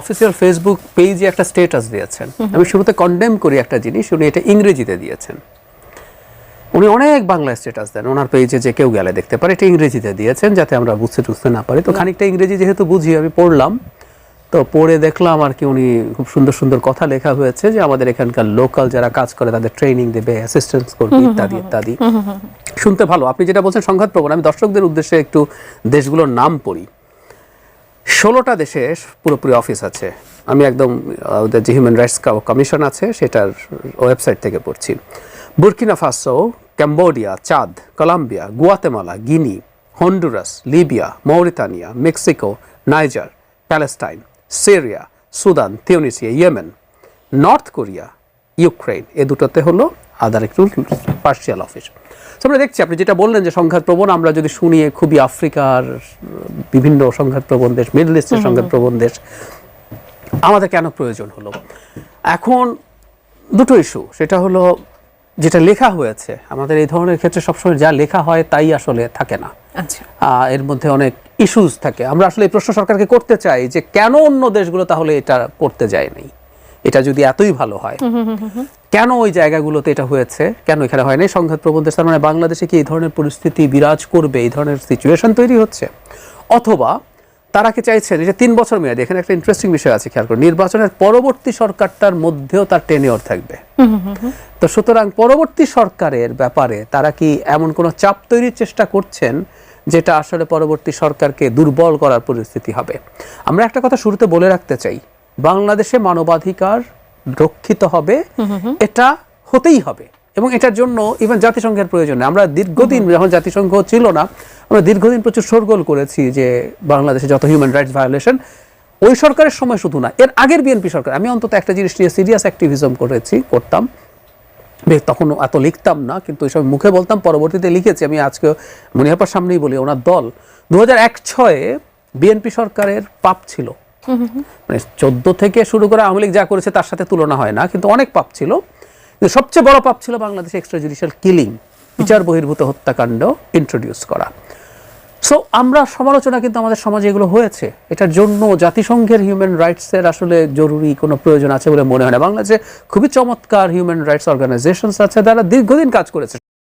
Official Facebook পেজে একটা status দিয়েছেন। আমি শুরুতে কন্ডেম করি একটা জিনিস উনি এটা ইংরেজিতে দিয়েছেন। উনি অনেক বাংলা স্ট্যাটাস দেন ওনার পেজে যে কেউ গেলে দেখতে পারে এটা ইংরেজিতে দিয়েছেন যাতে আমরা বুঝতে টুঝতে না পারি। তো খানিকটা ইংরেজি যেহেতু বুঝি আমি পড়লাম। তো পড়ে দেখলাম আর কি উনি খুব সুন্দর সুন্দর কথা লেখা হয়েছে যে আমাদের এখানকার লোকাল যারা কাজ করে তাদের ট্রেনিং দেবে অ্যাসিস্ট্যান্স করবে ইত্যাদি ইত্যাদি। শুনতে ভালো। আপনি যেটা বলছেন সংঘাত প্রবণ আমি দর্শকদের উদ্দেশ্যে একটু দেশগুলোর নাম পড়ি। ষোলোটা দেশে পুরোপুরি অফিস আছে। আমি একদম ওদের যে হিউম্যান রাইটস কমিশন আছে, সেটার ওয়েবসাইট থেকে পড়ছি। Burkina Faso Cambodia Chad Colombia Guatemala Guinea Honduras Libya Mauritania Mexico Niger Palestine Syria Sudan Tunisia Yemen North Korea Ukraine এ দুটোতে হলো আদার একটু পার্সিয়াল অফিস তো আমরা দেখছি আপনি যেটা বললেন যে সংঘাত প্রবণ আমরা যদি শুনি খুবই আফ্রিকার বিভিন্ন সংঘাত প্রবণ দেশ মিডল ইস্টের সংঘাত প্রবণ দেশ আমাদের কেন প্রয়োজন হলো? এখন দুটো ইস্যু সেটা হলো যেটা লেখা হয়েছে আমাদের এই ধরনের ক্ষেত্রে সবসময় যা লেখা হয় তাই আসলে থাকে না। আচ্ছা। এর মধ্যে অনেক ইস্যুস থাকে। আমরা আসলে এই প্রশ্ন সরকারকে করতে চাই যে কেন অন্য দেশগুলো তাহলে এটা করতে যায়নি? এটা যদি এতই ভালো হয়। কেন ওই জায়গাগুলোতে এটা হয়েছে? কেন এখানে হয় নাই সংঘাত প্রবণ দেশ তার মানে বাংলাদেশে কি এই ধরনের পরিস্থিতি বিরাজ করবে? এই ধরনের সিচুয়েশন তৈরি হচ্ছে। অথবা তারা কি চাইছেন? এটা তিন বছর মেয়াদে এখানে একটা ইন্টারেস্টিং বিষয় আছে খেয়াল করুন। নির্বাচনের পরবর্তী সরকারটার মধ্যেও তার টেনিওর থাকবে। তো সুতরাং পরবর্তী সরকারের ব্যাপারে তারা কি এমন কোনো চাপ তৈরির চেষ্টা করছেন যেটা আসলে পরবর্তী সরকারকে দুর্বল করার পরিস্থিতি হবে? আমরা একটা কথা শুরুতে বলে রাখতে চাই। বাংলাদেশে মানবাধিকার রক্ষিত হবে। এটা হতেই হবে এবং এটার জন্য ইভেন জাতিসংঘের প্রয়োজনে আমরা দীর্ঘদিন যখন জাতিসংঘ ছিল না আমরা দীর্ঘদিন প্রচুর শোরগোল করেছি যে বাংলাদেশে যত হিউম্যান রাইটস ভায়োলেশন ওই সরকারের সময় শুধু না এর আগের বিএনপি সরকার আমি অন্তত একটা জিনিস নিয়ে সিরিয়াস অ্যাক্টিভিজম করেছি করতাম। তখন এত লিখতাম না কিন্তু ওই সময় মুখে বলতাম পরবর্তীতে লিখেছি আমি আজকে মনিহাপার সামনেই বলি ওনার দল। দু হাজার এক ছয়ে বিএনপি সরকারের পাপ ছিল। মানে চোদ্দ থেকে শুরু করে আওয়ামী লীগ যা করেছে তার সাথে তুলনা হয় না, কিন্তু অনেক পাপ ছিল। কিন্তু সবচেয়ে বড় পাপ ছিল বাংলাদেশে এক্সট্রা জুডিশিয়াল কিলিং বিচার বহির্ভূত হত্যাকাণ্ড ইন্ট্রোডিউস করা। সো আমরা সমালোচনা কিন্তু আমাদের সমাজে এগুলো হয়েছে। এটার জন্য জাতিসংঘের হিউম্যান রাইটসের আসলে জরুরি কোনো প্রয়োজন আছে বলে মনে হয় না। বাংলাদেশে খুবই চমৎকার হিউম্যান রাইটস অর্গানাইজেশনস আছে তারা দীর্ঘদিন কাজ করেছে।